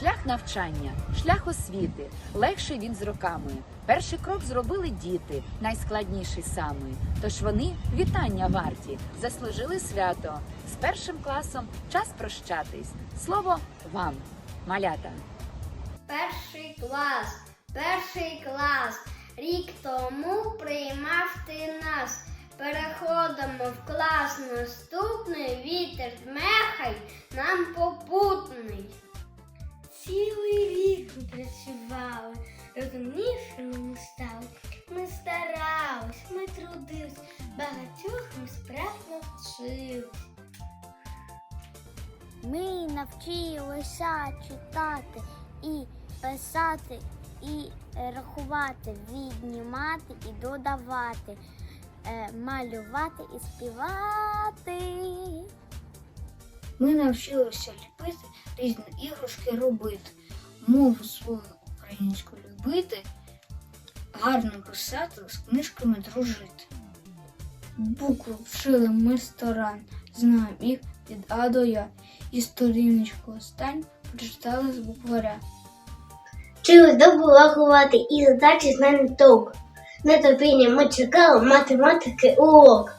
Шлях навчання, шлях освіти, легший він з роками. Перший крок зробили діти, найскладніший самий. Тож вони вітання варті, заслужили свято. З першим класом час прощатись. Слово вам, малята. Перший клас, перший клас. Рік тому приймав ти нас. Переходимо в клас наступний, вітер дмехай нам попутний. Розумнішими ми стали. Ми старались, ми трудились, багатьох ми справ навчились. Ми навчилися читати і писати, і рахувати, віднімати і додавати, е, малювати і співати. Ми навчилися ліпити різні іграшки робити, мову свою українську любити, гарно писати, з книжками дружити. Букви вчили ми сторон, знаємо їх від А до Я. І сторіночку остань прочитали з букваря. Вчили добу рахувати і задачі знаємо толк. Нетерпіння ми чекали математики урок.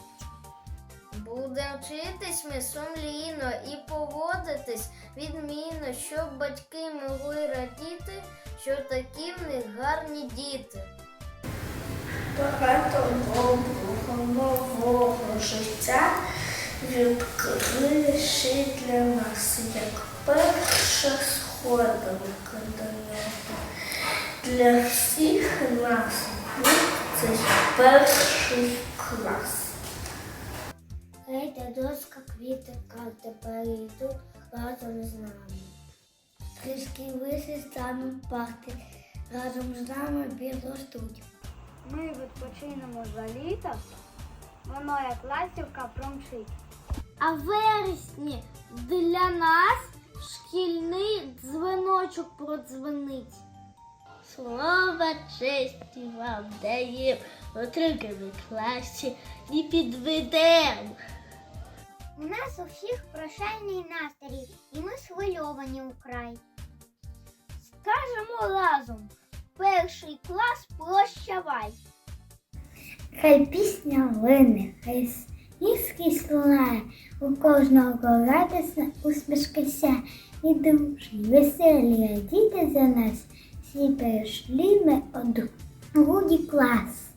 Будемо вчитись ми сумлінно і поводитись відмінно, щоб батьки могли радіти, що такі в них гарні діти. Багато нового життя відкрили ще для нас, як перша сходинка до нього. Для всіх нас це перший клас. Гейте доска квіти, карти перейдуть разом з нами. Трішки виси стануть парти, разом з нами підростуть. Ми відпочинемо за літо, воно як ластівка промчить. А в вересні для нас шкільний дзвіночок продзвонить. Слава честі вам даєм, отриками класі і підведем. У нас у всіх прощальний настрій, і ми схвильовані украй. Скажемо разом, перший клас прощавай. Хай пісня лине, хай іскість лунає, у кожного радісна усмішка ся, і душі веселі діти за нас, всі перейшли ми од другий клас.